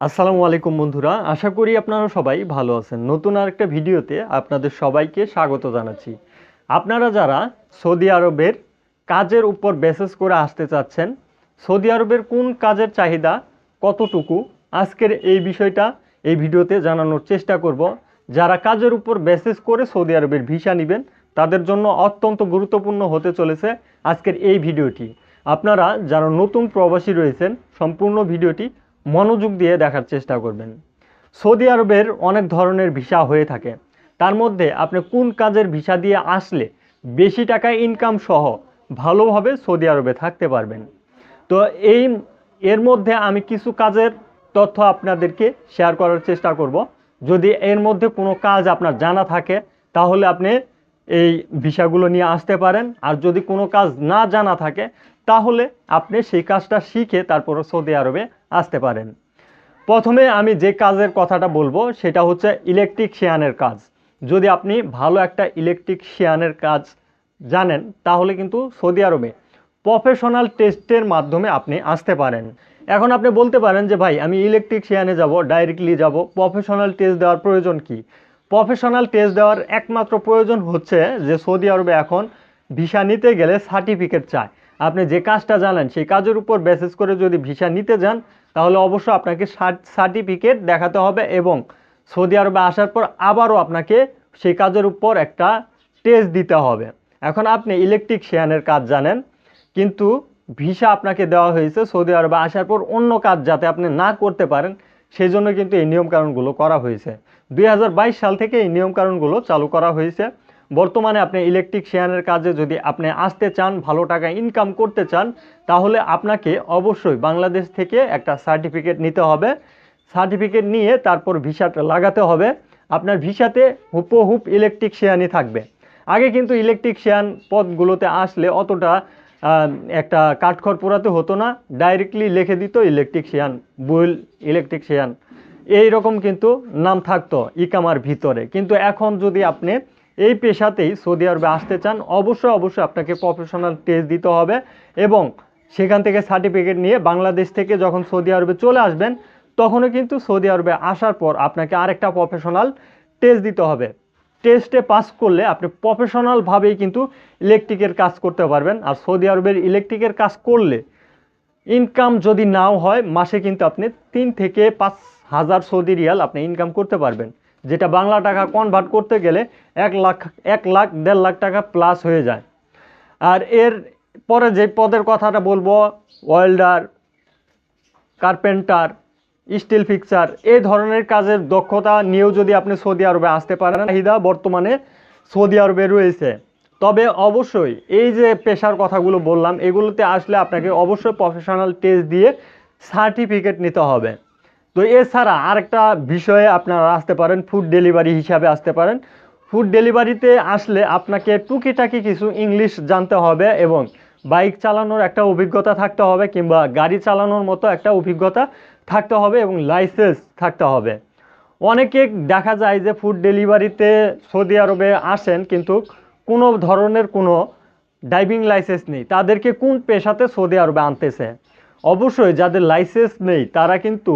আসসালামু আলাইকুম বন্ধুরা, আশা করি আপনারা সবাই ভালো আছেন। নতুন আরেকটা ভিডিওতে আপনাদের সবাইকে স্বাগত জানাচ্ছি। আপনারা যারা সৌদি আরবের কাজের উপর বেসেস করে আসতে চাচ্ছেন, সৌদি আরবের কোন কাজের চাহিদা কতটুকু, আজকের এই বিষয়টা এই ভিডিওতে জানানোর চেষ্টা করব। যারা কাজের উপর বেসেস করে সৌদি আরবের ভিসা নেবেন, তাদের জন্য অত্যন্ত গুরুত্বপূর্ণ হতে চলেছে আজকের এই ভিডিওটি। আপনারা যারা নতুন প্রবাসী রয়েছেন, সম্পূর্ণ ভিডিওটি মনোযোগ দিয়ে দেখার চেষ্টা করবেন। সৌদি আরবের অনেক ধরনের ভিসা হয়ে থাকে। তার মধ্যে আপনি কোন কাজের ভিসা দিয়ে আসলে বেশি টাকা ইনকাম সহ ভালোভাবে সৌদি আরবে থাকতে পারবেন। তো এই এর মধ্যে আমি কিছু কাজের তথ্য আপনাদেরকে শেয়ার করার চেষ্টা করব। যদি এর মধ্যে কোনো কাজ আপনার জানা থাকে, তাহলে আপনি এই ভিসাগুলো নিয়ে আসতে পারেন। আর যদি কোনো কাজ না জানা থাকে তাহলে আপনি সেই কাজটা শিখে তারপর সৌদি আরবে আসতে পারেন। প্রথমে আমি যে কাজের কথাটা বলব, সেটা হচ্ছে ইলেকট্রিকশিয়ানের কাজ। যদি আপনি ভালো একটা ইলেকট্রিকশিয়ানের কাজ জানেন, তাহলে কিন্তু সৌদি আরবে প্রফেশনাল টেস্টের মাধ্যমে আপনি আসতে পারেন। এখন আপনি বলতে পারেন যে, ভাই, আমি ইলেকট্রিকশিয়ানে যাব ডাইরেক্টলি যাব প্রফেশনাল টেস্ট দেওয়ার প্রয়োজন কি? প্রফেশনাল টেস্ট দেওয়ার একমাত্র প্রয়োজন হচ্ছে যে, সৌদি আরবে এখন ভিসা নিতে গেলে সার্টিফিকেট চায়। আপনি যে কাজটা জানেন, সেই কাজের উপর বেসিস করে যদি ভিসা নিতে যান, তাহলে অবশ্য আপনাকে সার্টিফিকেট দেখাতে হবে এবং সৌদি আরবে আসার পর আবারও আপনাকে সেই কাজের উপর একটা টেস্ট দিতে হবে। এখন আপনি ইলেকট্রিকশিয়ানের কাজ জানেন, কিন্তু ভিসা আপনাকে দেওয়া হয়েছে সৌদি আরবে আসার পর অন্য কাজ যাতে আপনি না করতে পারেন সেই জন্য কিন্তু এই নিয়মকানুনগুলো করা হয়েছে। দুই হাজার বাইশ সাল থেকে এই নিয়মকানুনগুলো চালু করা হয়েছে। বর্তমানে আপনি ইলেকট্রিকশিয়ানের কাজে যদি আপনি আসতে চান, ভালো টাকা ইনকাম করতে চান, তাহলে আপনাকে অবশ্যই বাংলাদেশ থেকে একটা সার্টিফিকেট নিতে হবে। সার্টিফিকেট নিয়ে তারপর ভিসাটা লাগাতে হবে। আপনার ভিসাতে হুপহুপ ইলেকট্রিকশিয়ানই থাকবে। আগে কিন্তু ইলেকট্রিকশিয়ান পদগুলোতে আসলে অতটা একটা কাঠখড় পোড়াতে হতো না। ডাইরেক্টলি লিখে দিত ইলেকট্রিকশিয়ান বুল ইলেকট্রিকশিয়ান এই রকম কিন্তু নাম থাকতো ইকামার ভিতরে। কিন্তু এখন যদি আপনি এই পেশাতেই সৌদি আরবে আসতে চান, অবশ্যই অবশ্যই আপনাকে প্রফেশনাল টেস্ট দিতে হবে এবং সেখান থেকে সার্টিফিকেট নিয়ে বাংলাদেশ থেকে যখন সৌদি আরবে চলে আসবেন, তখনও কিন্তু সৌদি আরবে আসার পর আপনাকে আরেকটা প্রফেশনাল টেস্ট দিতে হবে। টেস্টে পাস করলে আপনি প্রফেশনালভাবেই কিন্তু ইলেকট্রিকের কাজ করতে পারবেন। আর সৌদি আরবের ইলেকট্রিকের কাজ করলে ইনকাম যদি নাও হয়, মাসে কিন্তু আপনি তিন থেকে পাঁচ হাজার সৌদি রিয়াল আপনি ইনকাম করতে পারবেন। যেটা বাংলা টাকা কনভার্ট করতে গেলে এক লাখ এক লাখ, দেড় লাখ টাকা প্লাস হয়ে যায়। আর এর পরে যে পদের কথাটা বলব ওয়েল্ডার কার্পেন্টার স্টিল ফিক্সার এই ধরনের কাজের দক্ষতা নিয়েও যদি আপনি সৌদি আরবে আসতে পারেন, চাহিদা বর্তমানে সৌদি আরবে রয়েছে। তবে অবশ্যই এই যে পেশার কথাগুলো বললাম, এগুলোতে আসলে আপনাকে অবশ্যই প্রফেশনাল টেস্ট দিয়ে সার্টিফিকেট নিতে হবে। তো এছাড়া আরেকটা বিষয়ে আপনারা আসতে পারেন ফুড ডেলিভারি হিসাবে আসতে পারেন। ফুড ডেলিভারিতে আসলে আপনাকে টুকিটাকি কিছু ইংলিশ জানতে হবে এবং বাইক চালানোর একটা অভিজ্ঞতা থাকতে হবে কিংবা গাড়ি চালানোর মতো একটা অভিজ্ঞতা থাকতে হবে এবং লাইসেন্স থাকতে হবে। অনেকে দেখা যায় যে ফুড ডেলিভারিতে সৌদি আরবে আসেন কিন্তু কোনো ধরনের কোনো ড্রাইভিং লাইসেন্স নেই। তাদেরকে কোন পেশাতে সৌদি আরবে আনতেছে? অবশ্যই যাদের লাইসেন্স নেই, তারা কিন্তু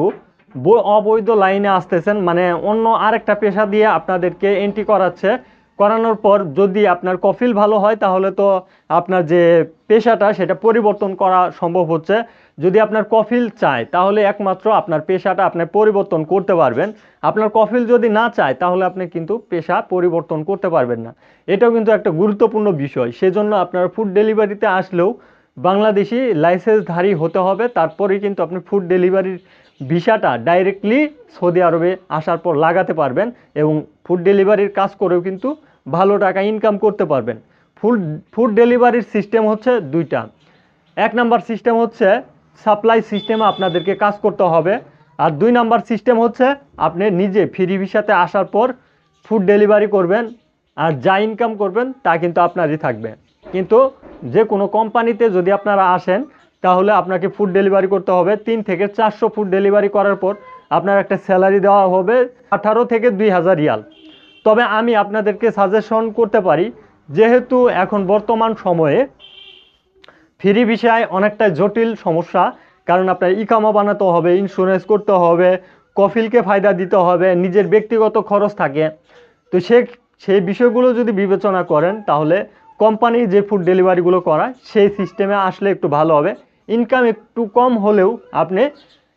অবৈধ লাইনে আসতেছেন মানে অন্য আরেকটা পেশা দিয়ে আপনাদেরকে এন্ট্রি করাচ্ছে। করানোর পর যদি আপনার কফিল ভালো হয়, তাহলে তো আপনার যে পেশাটা, সেটা পরিবর্তন করা সম্ভব হচ্ছে। যদি আপনার কফিল চায়, তাহলে একমাত্র আপনার পেশাটা আপনি পরিবর্তন করতে পারবেন। আপনার কফিল যদি না চায়, তাহলে আপনি কিন্তু পেশা পরিবর্তন করতে পারবেন না। এটাও কিন্তু একটা গুরুত্বপূর্ণ বিষয়। সেজন্য আপনার ফুড ডেলিভারিতে আসলেও বাংলাদেশি লাইসেন্সধারী হতে হবে তারপরেই কিন্তু আপনি ফুড ডেলিভারির ভিসাটা ডাইরেক্টলি সৌদি আরবে আসার পর লাগাতে পারবেন এবং ফুড ডেলিভারির কাজ করেও কিন্তু ভালো টাকা ইনকাম করতে পারবেন। ফুড ফুড ডেলিভারির সিস্টেম হচ্ছে দুইটা। এক নাম্বার সিস্টেম হচ্ছে সাপ্লাই সিস্টেমে আপনাদেরকে কাজ করতে হবে। আর দুই নাম্বার সিস্টেম হচ্ছে আপনি নিজে ফ্রি ভিসাতে আসার পর ফুড ডেলিভারি করবেন আর যা ইনকাম করবেন তা কিন্তু আপনারই থাকবে। কিন্তু যে কোনো কোম্পানিতে যদি আপনারা আসেন তাহলে আপনাকে ফুড ডেলিভারি করতে হবে। তিন থেকে চারশো ফুড ডেলিভারি করার পর আপনার একটা স্যালারি দেওয়া হবে আঠারো থেকে দুই হাজার রিয়াল। তবে আমি আপনাদেরকে সাজেশন করতে পারি, যেহেতু এখন বর্তমান সময়ে ফ্রি বিষয় অনেকটা জটিল সমস্যা, কারণ আপনার ইকামা বানাতে হবে ইন্স্যুরেন্স করতে হবে কফিলকে ফায়দা দিতে হবে, নিজের ব্যক্তিগত খরচ থাকে। তো সে, সেই বিষয়গুলো যদি বিবেচনা করেন, তাহলে কোম্পানি যে ফুড ডেলিভারিগুলো করায়, সেই সিস্টেমে আসলে একটু ভালো হবে। ইনকাম একটু কম হলেও আপনি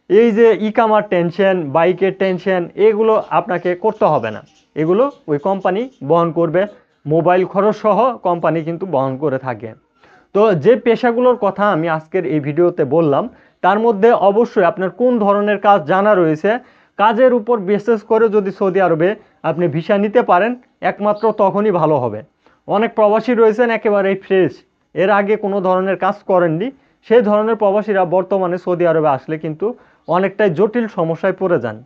এই যে ইকামার টেনশন বাইকের টেনশন এগুলো আপনাকে করতে হবে না। এগুলো ওই কোম্পানি বহন করবে। মোবাইল খরচ সহ কোম্পানি কিন্তু বহন করে থাকে। তো যে পেশাগুলোর কথা আমি আজকের এই ভিডিওতে বললাম, তার মধ্যে অবশ্যই আপনার কোন ধরনের কাজ জানা রয়েছে, কাজের উপর বিশেষ করে যদি সৌদি আরবে আপনি ভিসা নিতে পারেন, একমাত্র তখনই ভালো হবে। অনেক প্রবাসী রয়েছেন একেবারেই ফ্রেশ এর আগে কোনো ধরনের কাজ করেননি। সেই ধরনের প্রবাসীরা বর্তমানে সৌদি আরবে আসলে কিন্তু অনেকটাই জটিল সমস্যায় পড়ে যান।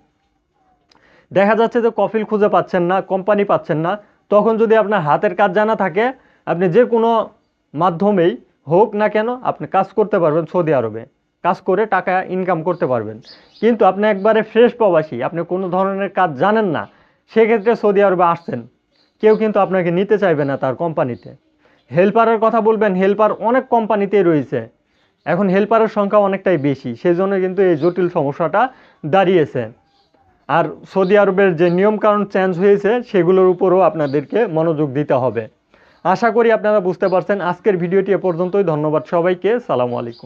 দেখা যাচ্ছে যে কফিল খুঁজে পাচ্ছেন না, কোম্পানি পাচ্ছেন না। তখন যদি আপনার হাতের কাজ জানা থাকে, আপনি যে কোনো মাধ্যমেই হোক না কেন আপনি কাজ করতে পারবেন সৌদি আরবে। কাজ করে টাকা ইনকাম করতে পারবেন। কিন্তু আপনি একবারে ফ্রেশ প্রবাসী, আপনি কোনো ধরনের কাজ জানেন না, সেক্ষেত্রে সৌদি আরবে আসছেন। কেউ কিন্তু আপনাকে নিতে চাইবে না তার কোম্পানিতে। হেল্পারের কথা বলবেন, হেল্পার অনেক কোম্পানিতেই রয়েছে। এখন হেল্পারের সংখ্যা অনেকটাই বেশি সেই জন্য কিন্তু এই জটিল সমস্যাটা দাঁড়িয়েছে। আর সৌদি আরবের যে নিয়মকানুন চেঞ্জ হয়েছে, সেগুলোর উপরও আপনাদেরকে মনোযোগ দিতে হবে। আশা করি আপনারা বুঝতে পারছেন। আজকের ভিডিওটি এ পর্যন্তই। ধন্যবাদ সবাইকে। সালামু আলাইকুম।